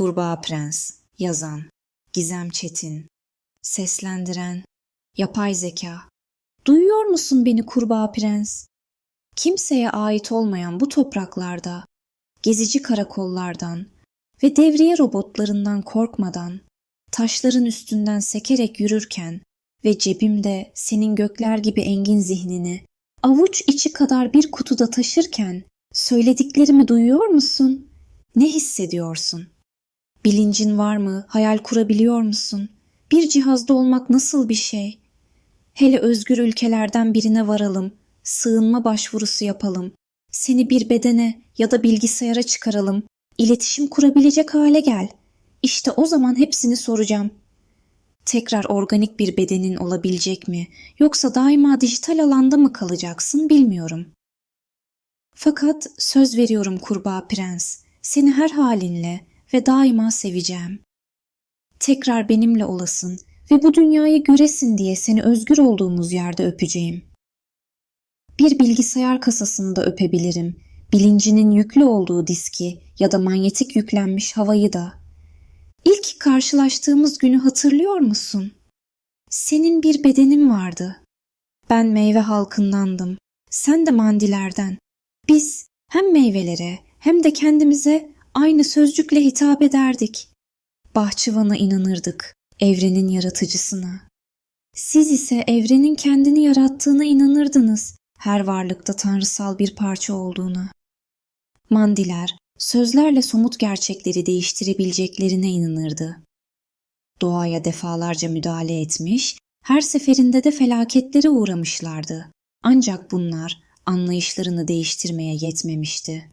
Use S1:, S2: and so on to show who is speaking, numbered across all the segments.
S1: Kurbağa Prens Yazan Gizem Çetin Seslendiren Yapay Zeka Duyuyor musun beni Kurbağa Prens? Kimseye ait olmayan bu topraklarda, gezici karakollardan ve devriye robotlarından korkmadan, taşların üstünden sekerek yürürken ve cebimde senin gökler gibi engin zihnini avuç içi kadar bir kutuda taşırken söylediklerimi duyuyor musun? Ne hissediyorsun? Bilincin var mı? Hayal kurabiliyor musun? Bir cihazda olmak nasıl bir şey? Hele özgür ülkelerden birine varalım, sığınma başvurusu yapalım, seni bir bedene ya da bilgisayara çıkaralım, iletişim kurabilecek hale gel. İşte o zaman hepsini soracağım. Tekrar organik bir bedenin olabilecek mi, yoksa daima dijital alanda mı kalacaksın bilmiyorum. Fakat söz veriyorum kurbağa prens, seni her halinle ve daima seveceğim. Tekrar benimle olasın ve bu dünyayı göresin diye seni özgür olduğumuz yerde öpeceğim. Bir bilgisayar kasasını da öpebilirim. Bilincinin yüklü olduğu diski ya da manyetik yüklenmiş havayı da. İlk karşılaştığımız günü hatırlıyor musun? Senin bir bedenin vardı. Ben meyve halkındandım. Sen de mandilerden. Biz hem meyvelere hem de kendimize aynı sözcükle hitap ederdik. Bahçıvana inanırdık, evrenin yaratıcısına. Siz ise evrenin kendini yarattığına inanırdınız, her varlıkta tanrısal bir parça olduğuna. Mandiler, sözlerle somut gerçekleri değiştirebileceklerine inanırdı. Doğaya defalarca müdahale etmiş, her seferinde de felaketlere uğramışlardı. Ancak bunlar anlayışlarını değiştirmeye yetmemişti.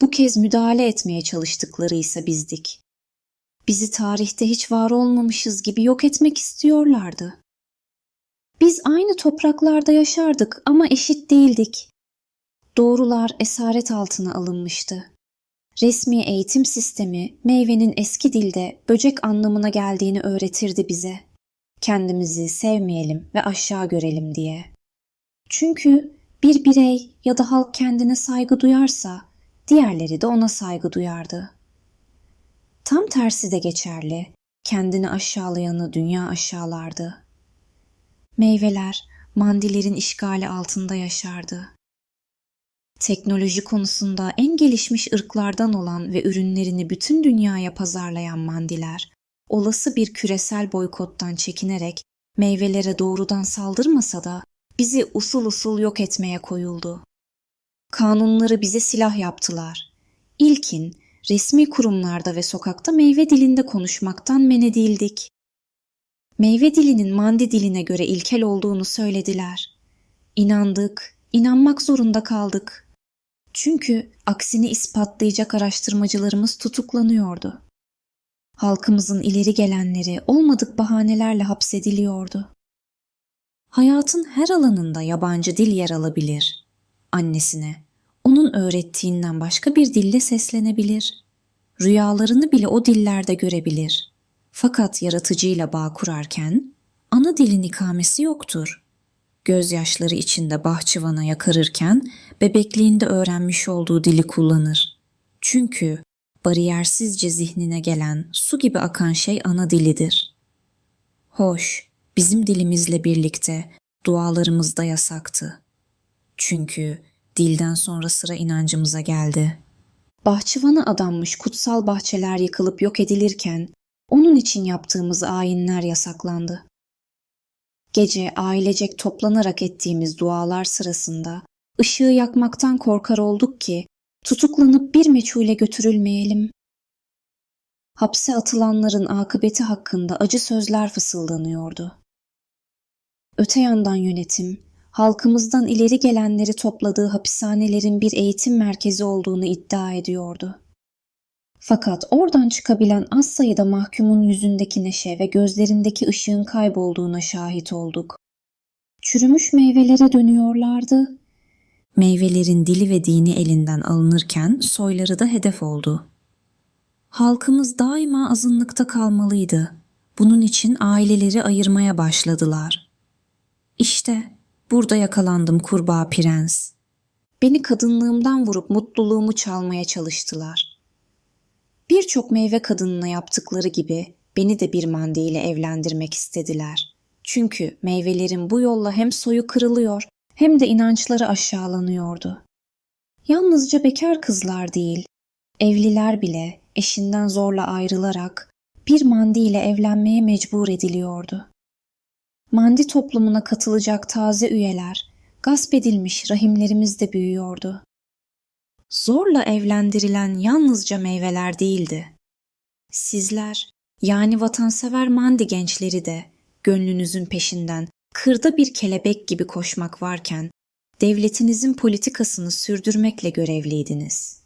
S1: Bu kez müdahale etmeye çalıştıkları ise bizdik. Bizi tarihte hiç var olmamışız gibi yok etmek istiyorlardı. Biz aynı topraklarda yaşardık ama eşit değildik. Doğrular esaret altına alınmıştı. Resmi eğitim sistemi meyvenin eski dilde böcek anlamına geldiğini öğretirdi bize. Kendimizi sevmeyelim ve aşağı görelim diye. Çünkü bir birey ya da halk kendine saygı duyarsa diğerleri de ona saygı duyardı. Tam tersi de geçerli. Kendini aşağılayanı dünya aşağılardı. Meyveler mandilerin işgali altında yaşardı. Teknoloji konusunda en gelişmiş ırklardan olan ve ürünlerini bütün dünyaya pazarlayan mandiler, olası bir küresel boykottan çekinerek meyvelere doğrudan saldırmasa da bizi usul usul yok etmeye koyuldu. Kanunları bize silah yaptılar. İlkin resmi kurumlarda ve sokakta meyve dilinde konuşmaktan men edildik. Meyve dilinin mandi diline göre ilkel olduğunu söylediler. İnandık, inanmak zorunda kaldık. Çünkü aksini ispatlayacak araştırmacılarımız tutuklanıyordu. Halkımızın ileri gelenleri olmadık bahanelerle hapsediliyordu. Hayatın her alanında yabancı dil yer alabilir. Annesine, onun öğrettiğinden başka bir dille seslenebilir. Rüyalarını bile o dillerde görebilir. Fakat yaratıcıyla bağ kurarken ana dilin ikamesi yoktur. Gözyaşları içinde bahçıvana yakarırken bebekliğinde öğrenmiş olduğu dili kullanır. Çünkü bariyersizce zihnine gelen su gibi akan şey ana dilidir. Hoş, bizim dilimizle birlikte dualarımız da yasaktı. Çünkü dilden sonra sıra inancımıza geldi. Bahçıvana adanmış kutsal bahçeler yıkılıp yok edilirken onun için yaptığımız ayinler yasaklandı. Gece ailecek toplanarak ettiğimiz dualar sırasında ışığı yakmaktan korkar olduk ki tutuklanıp bir meçhule götürülmeyelim. Hapse atılanların akıbeti hakkında acı sözler fısıldanıyordu. Öte yandan yönetim, halkımızdan ileri gelenleri topladığı hapishanelerin bir eğitim merkezi olduğunu iddia ediyordu. Fakat oradan çıkabilen az sayıda mahkumun yüzündeki neşe ve gözlerindeki ışığın kaybolduğuna şahit olduk. Çürümüş meyvelere dönüyorlardı. Meyvelerin dili ve dini elinden alınırken soyları da hedef oldu. Halkımız daima azınlıkta kalmalıydı. Bunun için aileleri ayırmaya başladılar. İşte burada yakalandım kurbağa prens. Beni kadınlığımdan vurup mutluluğumu çalmaya çalıştılar. Birçok meyve kadınına yaptıkları gibi beni de bir mandi ile evlendirmek istediler. Çünkü meyvelerin bu yolla hem soyu kırılıyor hem de inançları aşağılanıyordu. Yalnızca bekar kızlar değil, evliler bile eşinden zorla ayrılarak bir mandi ile evlenmeye mecbur ediliyordu. Mandi toplumuna katılacak taze üyeler, gasp edilmiş rahimlerimiz de büyüyordu. Zorla evlendirilen yalnızca meyveler değildi. Sizler, yani vatansever mandi gençleri de gönlünüzün peşinden kırda bir kelebek gibi koşmak varken devletinizin politikasını sürdürmekle görevliydiniz.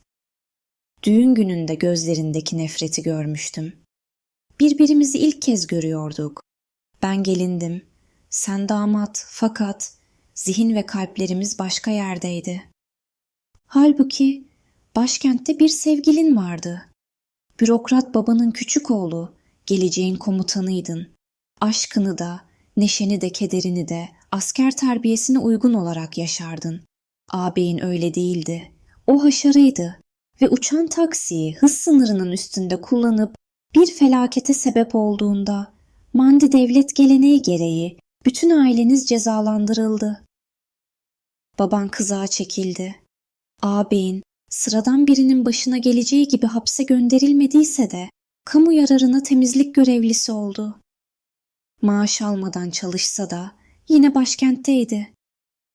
S1: Düğün gününde gözlerindeki nefreti görmüştüm. Birbirimizi ilk kez görüyorduk. Ben gelindim, sen damat fakat zihin ve kalplerimiz başka yerdeydi. Halbuki başkentte bir sevgilin vardı. Bürokrat babanın küçük oğlu, geleceğin komutanıydın. Aşkını da, neşeni de kederini de asker terbiyesine uygun olarak yaşardın. Ağabeyin öyle değildi. O haşarıydı ve uçan taksiyi hız sınırının üstünde kullanıp bir felakete sebep olduğunda Mandi devlet geleneği gereği bütün aileniz cezalandırıldı. Baban kızağa çekildi. Ağabeyin sıradan birinin başına geleceği gibi hapse gönderilmediyse de kamu yararına temizlik görevlisi oldu. Maaş almadan çalışsa da yine başkentteydi.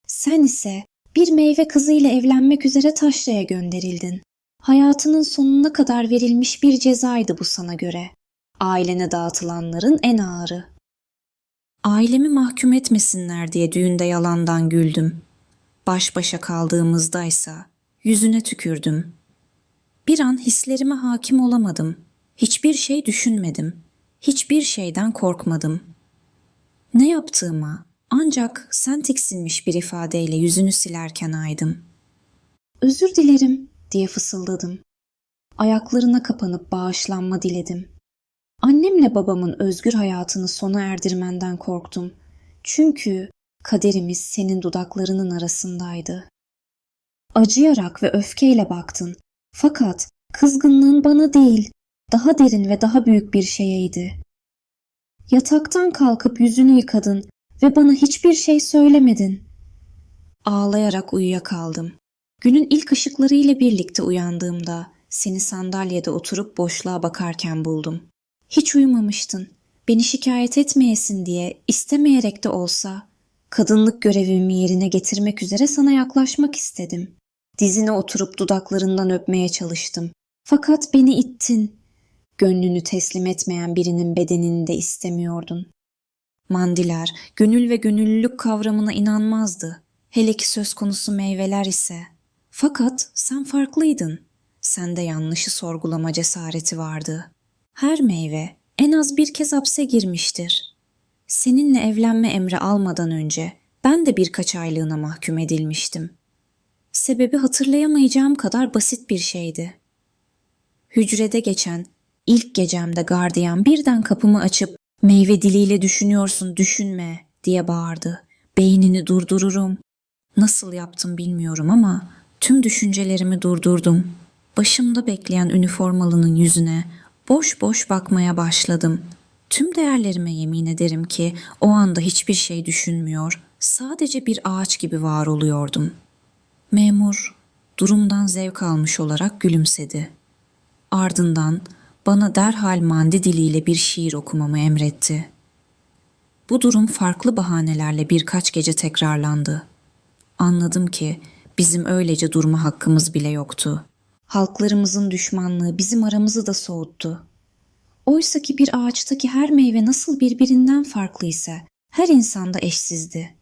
S1: Sen ise bir meyve kızıyla evlenmek üzere taşraya gönderildin. Hayatının sonuna kadar verilmiş bir cezaydı bu sana göre. Ailene dağıtılanların en ağırı. Ailemi mahkum etmesinler diye düğünde yalandan güldüm. Baş başa kaldığımızdaysa yüzüne tükürdüm. Bir an hislerime hakim olamadım. Hiçbir şey düşünmedim. Hiçbir şeyden korkmadım. Ne yaptığıma ancak sen tiksinmiş bir ifadeyle yüzünü silerken aydım. Özür dilerim diye fısıldadım. Ayaklarına kapanıp bağışlanma diledim. Annemle babamın özgür hayatını sona erdirmenden korktum. Çünkü kaderimiz senin dudaklarının arasındaydı. Acıyarak ve öfkeyle baktın. Fakat kızgınlığın bana değil, daha derin ve daha büyük bir şeyeydi. Yataktan kalkıp yüzünü yıkadın ve bana hiçbir şey söylemedin. Ağlayarak uyuyakaldım. Günün ilk ışıklarıyla birlikte uyandığımda seni sandalyede oturup boşluğa bakarken buldum. Hiç uyumamıştın. Beni şikayet etmeyesin diye istemeyerek de olsa kadınlık görevimi yerine getirmek üzere sana yaklaşmak istedim. Dizine oturup dudaklarından öpmeye çalıştım. Fakat beni ittin. Gönlünü teslim etmeyen birinin bedenini de istemiyordun. Mandiler, gönül ve gönüllülük kavramına inanmazdı. Hele ki söz konusu meyveler ise. Fakat sen farklıydın. Sende yanlışı sorgulama cesareti vardı. Her meyve en az bir kez hapse girmiştir. Seninle evlenme emri almadan önce ben de birkaç aylığına mahkum edilmiştim. Sebebi hatırlayamayacağım kadar basit bir şeydi. Hücrede geçen ilk gecemde gardiyan birden kapımı açıp meyve diliyle düşünüyorsun düşünme diye bağırdı. Beynini durdururum. Nasıl yaptım bilmiyorum ama tüm düşüncelerimi durdurdum. Başımda bekleyen üniformalının yüzüne boş boş bakmaya başladım. Tüm değerlerime yemin ederim ki o anda hiçbir şey düşünmüyor, sadece bir ağaç gibi var oluyordum. Memur durumdan zevk almış olarak gülümsedi. Ardından bana derhal mandi diliyle bir şiir okumamı emretti. Bu durum farklı bahanelerle birkaç gece tekrarlandı. Anladım ki bizim öylece durma hakkımız bile yoktu. Halklarımızın düşmanlığı bizim aramızı da soğuttu. Oysa ki bir ağaçtaki her meyve nasıl birbirinden farklıysa her insanda eşsizdi.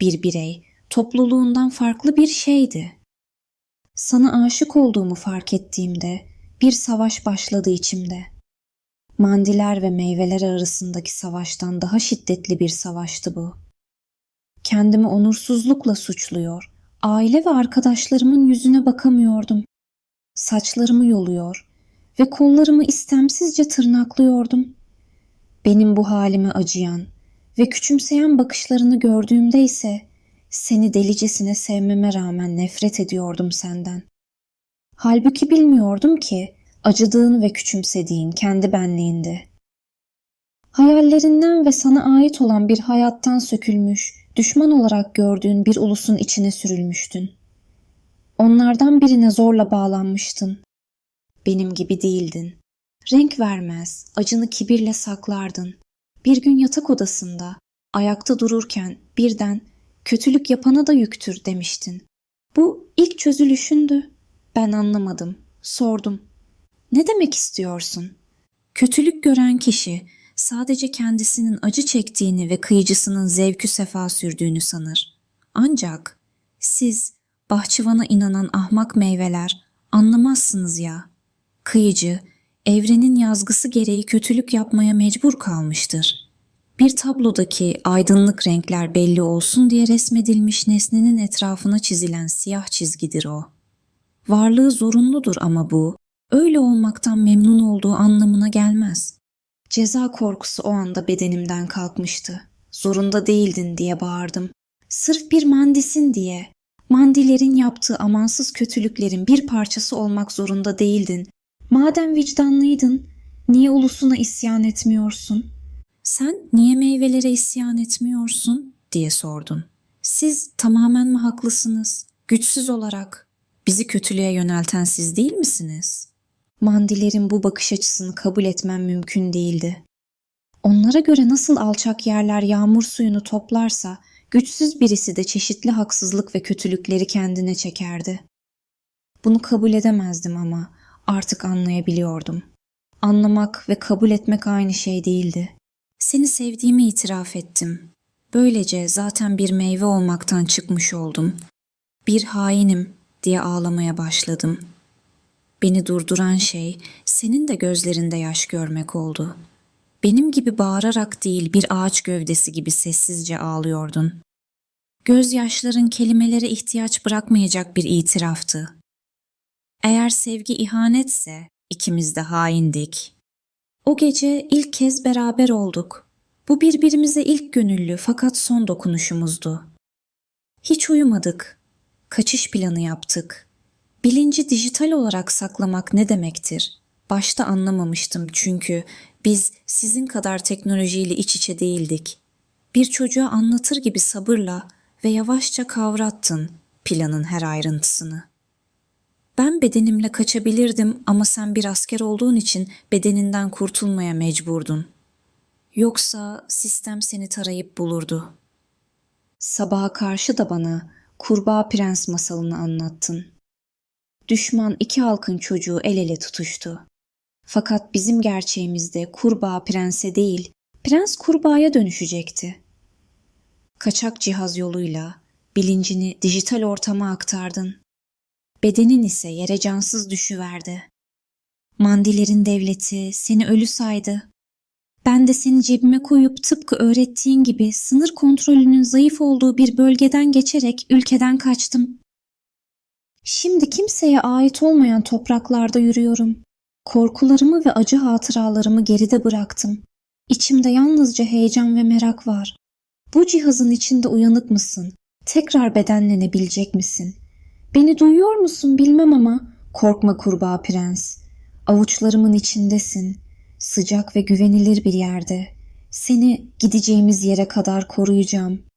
S1: Bir birey topluluğundan farklı bir şeydi. Sana aşık olduğumu fark ettiğimde bir savaş başladı içimde. Mandiler ve meyveler arasındaki savaştan daha şiddetli bir savaştı bu. Kendimi onursuzlukla suçluyor, aile ve arkadaşlarımın yüzüne bakamıyordum. Saçlarımı yoluyor ve kollarımı istemsizce tırnaklıyordum. Benim bu halime acıyan ve küçümseyen bakışlarını gördüğümde ise seni delicesine sevmeme rağmen nefret ediyordum senden. Halbuki bilmiyordum ki acıdığın ve küçümsediğin kendi benliğindi. Hayallerinden ve sana ait olan bir hayattan sökülmüş, düşman olarak gördüğün bir ulusun içine sürülmüştün. Onlardan birine zorla bağlanmıştın. Benim gibi değildin. Renk vermez, acını kibirle saklardın. Bir gün yatak odasında, ayakta dururken birden kötülük yapana da yüktür demiştin. Bu ilk çözülüşündü. Ben anlamadım. Sordum. Ne demek istiyorsun? Kötülük gören kişi sadece kendisinin acı çektiğini ve kıyıcısının zevkü sefa sürdüğünü sanır. Ancak siz bahçıvana inanan ahmak meyveler anlamazsınız ya. Kıyıcı evrenin yazgısı gereği kötülük yapmaya mecbur kalmıştır. Bir tablodaki aydınlık renkler belli olsun diye resmedilmiş nesnenin etrafına çizilen siyah çizgidir o. Varlığı zorunludur ama bu, öyle olmaktan memnun olduğu anlamına gelmez. Ceza korkusu o anda bedenimden kalkmıştı. Zorunda değildin diye bağırdım. Sırf bir mandisin diye. Mandilerin yaptığı amansız kötülüklerin bir parçası olmak zorunda değildin. Madem vicdanlıydın, niye ulusuna isyan etmiyorsun? Sen niye meyvelere isyan etmiyorsun diye sordun. Siz tamamen mi haklısınız? Güçsüz olarak bizi kötülüğe yönelten siz değil misiniz? Mandilerin bu bakış açısını kabul etmem mümkün değildi. Onlara göre nasıl alçak yerler yağmur suyunu toplarsa, güçsüz birisi de çeşitli haksızlık ve kötülükleri kendine çekerdi. Bunu kabul edemezdim ama artık anlayabiliyordum. Anlamak ve kabul etmek aynı şey değildi. Seni sevdiğimi itiraf ettim. Böylece zaten bir meyve olmaktan çıkmış oldum. Bir hainim diye ağlamaya başladım. Beni durduran şey senin de gözlerinde yaş görmek oldu. Benim gibi bağırarak değil bir ağaç gövdesi gibi sessizce ağlıyordun. Gözyaşların kelimelere ihtiyaç bırakmayacak bir itiraftı. Eğer sevgi ihanetse ikimiz de haindik. O gece ilk kez beraber olduk. Bu birbirimize ilk gönüllü fakat son dokunuşumuzdu. Hiç uyumadık. Kaçış planı yaptık. Bilinci dijital olarak saklamak ne demektir? Başta anlamamıştım çünkü biz sizin kadar teknolojiyle iç içe değildik. Bir çocuğa anlatır gibi sabırla ve yavaşça kavrattın planın her ayrıntısını. Ben bedenimle kaçabilirdim ama sen bir asker olduğun için bedeninden kurtulmaya mecburdun. Yoksa sistem seni tarayıp bulurdu. Sabaha karşı da bana kurbağa prens masalını anlattın. Düşman iki halkın çocuğu el ele tutuştu. Fakat bizim gerçeğimizde kurbağa prense değil, prens kurbağaya dönüşecekti. Kaçak cihaz yoluyla bilincini dijital ortama aktardın. Bedenin ise yere cansız düşüverdi. Mandilerin devleti seni ölü saydı. Ben de seni cebime koyup tıpkı öğrettiğin gibi sınır kontrolünün zayıf olduğu bir bölgeden geçerek ülkeden kaçtım. Şimdi kimseye ait olmayan topraklarda yürüyorum. Korkularımı ve acı hatıralarımı geride bıraktım. İçimde yalnızca heyecan ve merak var. Bu cihazın içinde uyanık mısın? Tekrar bedenlenebilecek misin? Beni duyuyor musun bilmem ama korkma kurbağa prens. Avuçlarımın içindesin. Sıcak ve güvenilir bir yerde. Seni gideceğimiz yere kadar koruyacağım.